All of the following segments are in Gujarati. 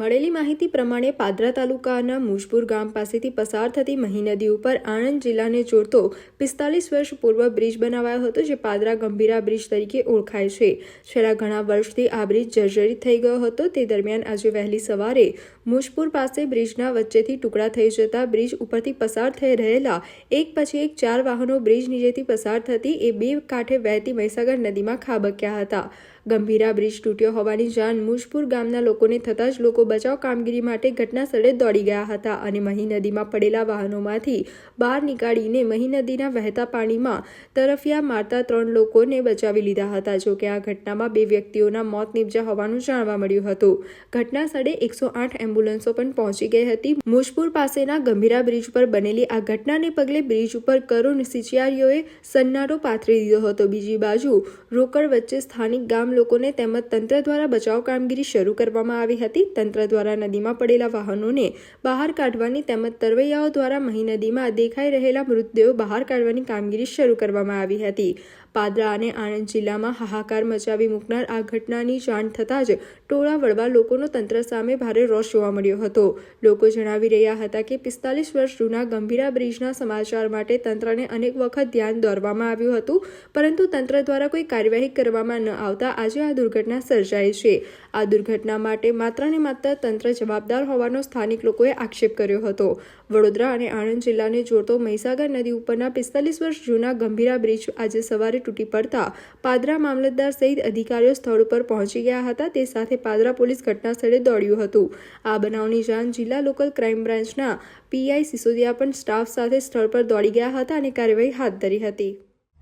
મળેલી માહિતી પ્રમાણે પાદરા તાલુકાના મુજપુર ગામ પાસેથી પસાર થતી મહી નદી ઉપર આણંદ જિલ્લાને જોડતો પિસ્તાલીસ વર્ષ પૂર્વ બ્રિજ બનાવાયો હતો, જે પાદરા ગંભીરા બ્રિજ તરીકે ઓળખાય છે. છેલ્લા ઘણા વર્ષથી આ બ્રિજ જર્જરિત થઈ ગયો હતો. તે દરમિયાન આજે વહેલી સવારે મુજપુર પાસે બ્રિજના વચ્ચેથી ટુકડા થઈ જતા બ્રિજ ઉપરથી પસાર થઈ રહેલા એક પછી એક ચાર વાહનો બ્રિજ નીચેથી પસાર થતી એ બે કાંઠે વહેતી મહીસાગર નદીમાં ખાબક્યા હતા. ગંભીરા બ્રિજ તૂટ્યો હોવાની જાણ મુજપુર ગામના લોકોને થતાં જ લોકો બચાવ કામગીરી માટે ઘટના સ્થળે દોડી ગયા હતા અને મહી નદીમાં પડેલા વાહનોમાંથી બહાર નીકાળીને મહી નદીના વહેતા પાણીમાં તરફિયા મારતા ત્રણ લોકોને બચાવી લીધા હતા, જો કે આ ઘટનામાં બે વ્યક્તિઓના મોત નીપજ્યા હોવાનું જાણવા મળ્યું હતું. ઘટના સ્થળે એકસો આઠ એમ્બ્યુલન્સો પણ પહોંચી ગઈ હતી. મુજપુર પાસેના ગંભીરા બ્રિજ પર બનેલી આ ઘટનાને પગલે બ્રિજ ઉપર કરુણ સિચિયારીઓએ સન્નાટો પાથરી દીધો હતો. બીજી બાજુ રોકડ વચ્ચે સ્થાનિક ગામ લોકોને તેમજ તંત્ર દ્વારા બચાવ કામગીરી શરૂ કરવામાં આવી હતી. તંત્ર દ્વારા નદીમાં પડેલા વાહનોને બહાર કાઢવાની તેમજ તરવૈયાઓ દ્વારા મહી નદીમાં દેખાઈ રહેલા મૃતદેહો બહાર કાઢવાની કામગીરી શરૂ કરવામાં આવી હતી. પાદરા અને આણંદ જિલ્લામાં હાહાકાર મચાવી મૂકનાર આ ઘટનાની જાણ થતાં જ ટોળા વળવા લોકોનો તંત્ર સામે ભારે રોષ જોવા મળ્યો હતો. લોકો જણાવી રહ્યા હતા કે પિસ્તાલીસ વર્ષ જૂના ગંભીરા બ્રિજના સમાચાર માટે તંત્રને અનેક વખત ધ્યાન દોરવામાં આવ્યું હતું, પરંતુ તંત્ર દ્વારા કોઈ કાર્યવાહી કરવામાં ન આવતા આજે આ દુર્ઘટના સર્જાઈ છે. આ દુર્ઘટના માટે માત્ર ને માત્ર તંત્ર જવાબદાર હોવાનો સ્થાનિક લોકોએ આક્ષેપ કર્યો હતો. વડોદરા અને આણંદ જિલ્લાને જોડતો મહીસાગર નદી ઉપરના પિસ્તાલીસ વર્ષ જૂના ગંભીરા બ્રિજ આજે સવારે તૂટી પડતા પાદરા મામલતદાર સહિત અધિકારીઓ સ્થળ ઉપર પહોંચી ગયા હતા. તે સાથે પાદરા પોલીસ ઘટના સ્થળે દોડ્યું હતું. આ બનાવની જાણ જિલ્લા લોકલ ક્રાઇમ બ્રાન્ચના પીઆઈ સિસોદિયા પણ સ્ટાફ સાથે સ્થળ પર દોડી ગયા હતા અને કાર્યવાહી હાથ ધરી હતી.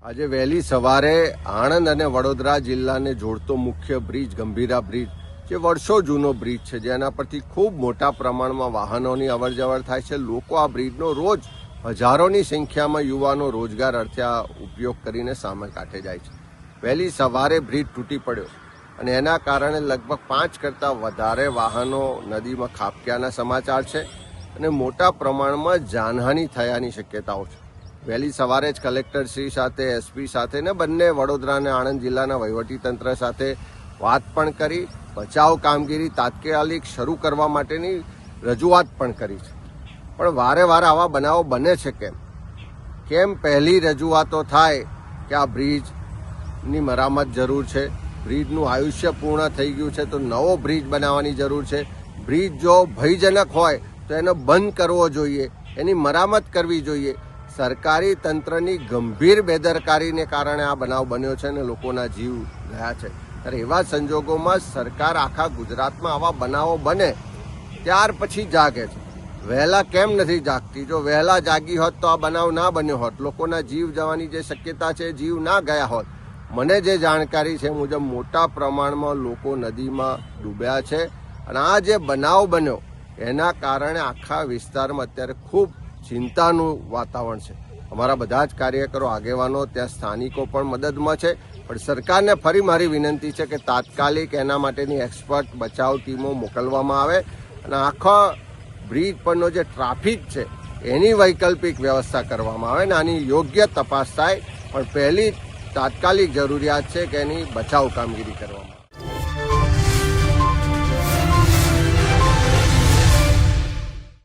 આજે વહેલી સવારે આણંદ અને વડોદરા જિલ્લાને જોડતો મુખ્ય બ્રિજ, ગંભીરા બ્રિજ, જે વર્ષો જૂનો બ્રિજ છે, જેના પરથી ખૂબ મોટા પ્રમાણમાં વાહનોની અવરજવર થાય છે. લોકો આ બ્રિજનો રોજ હજારોની સંખ્યામાં યુવાનો રોજગાર અર્થે આ ઉપયોગ કરીને સામે કાંઠે જાય છે. વહેલી સવારે બ્રિજ તૂટી પડ્યો અને એના કારણે લગભગ પાંચ કરતાં વધારે વાહનો નદીમાં ખાબક્યાના સમાચાર છે અને મોટા પ્રમાણમાં જાનહાનિ થયાની શક્યતાઓ છે. વહેલી સવારે જ કલેક્ટર શ્રી સાથે એસપી સાથે ને બંને વડોદરા અને આણંદ જિલ્લાના વહીવટીતંત્ર સાથે વાત પણ કરી. બચાવ કામગીરી તાત્કાલિક શરૂ કરવા માટેની રજૂઆત પણ કરી છે. પણ વારે વારે આવા બનાવો બને છે કેમ? કેમ પહેલી રજૂઆતો થાય કે આ બ્રિજની મરામત જરૂર છે? બ્રિજનું આયુષ્ય પૂર્ણ થઈ ગયું છે તો નવો બ્રિજ બનાવવાની જરૂર છે. બ્રિજ જો ભયજનક હોય તો એનો બંધ કરવો જોઈએ. એની મરામત કરવી જોઈએ. સરકારી તંત્રની ગંભીર બેદરકારીને કારણે આ બનાવ બન્યો છે અને લોકોના જીવ ગયા છે. ત્યારે એવા સંજોગોમાં સરકાર આખા ગુજરાતમાં આવા બનાવો બને ત્યાર પછી જાગે છે. વહેલા કેમ નથી જાગતી? જો વહેલા જાગી હોત તો આ બનાવ ના બન્યો હોત. લોકોના જીવ જવાની જે શક્યતા છે જીવ ના ગયા હોત. મને જે જાણકારી છે મુજબ મોટા પ્રમાણમાં લોકો નદીમાં ડૂબ્યા છે અને આ જે બનાવ બન્યો એના કારણે આખા વિસ્તારમાં અત્યારે ખૂબ ચિંતાનું વાતાવરણ છે. અમારા બધા જ કાર્યકરો, આગેવાનો, ત્યાં સ્થાનિકો પણ મદદમાં છે. પણ સરકારને ફરી મારી વિનંતી છે કે તાત્કાલિક એના માટેની એક્સપર્ટ બચાવ ટીમો મોકલવામાં આવે અને આખા બ્રિજ પરનો જે ટ્રાફિક છે, એની વૈકલ્પિક વ્યવસ્થા કરવામાં આવે ને આની યોગ્ય તપાસ થાય. પણ પહેલી તાત્કાલિક જરૂરિયાત છે કે એની બચાવ કામગીરી કરવામાં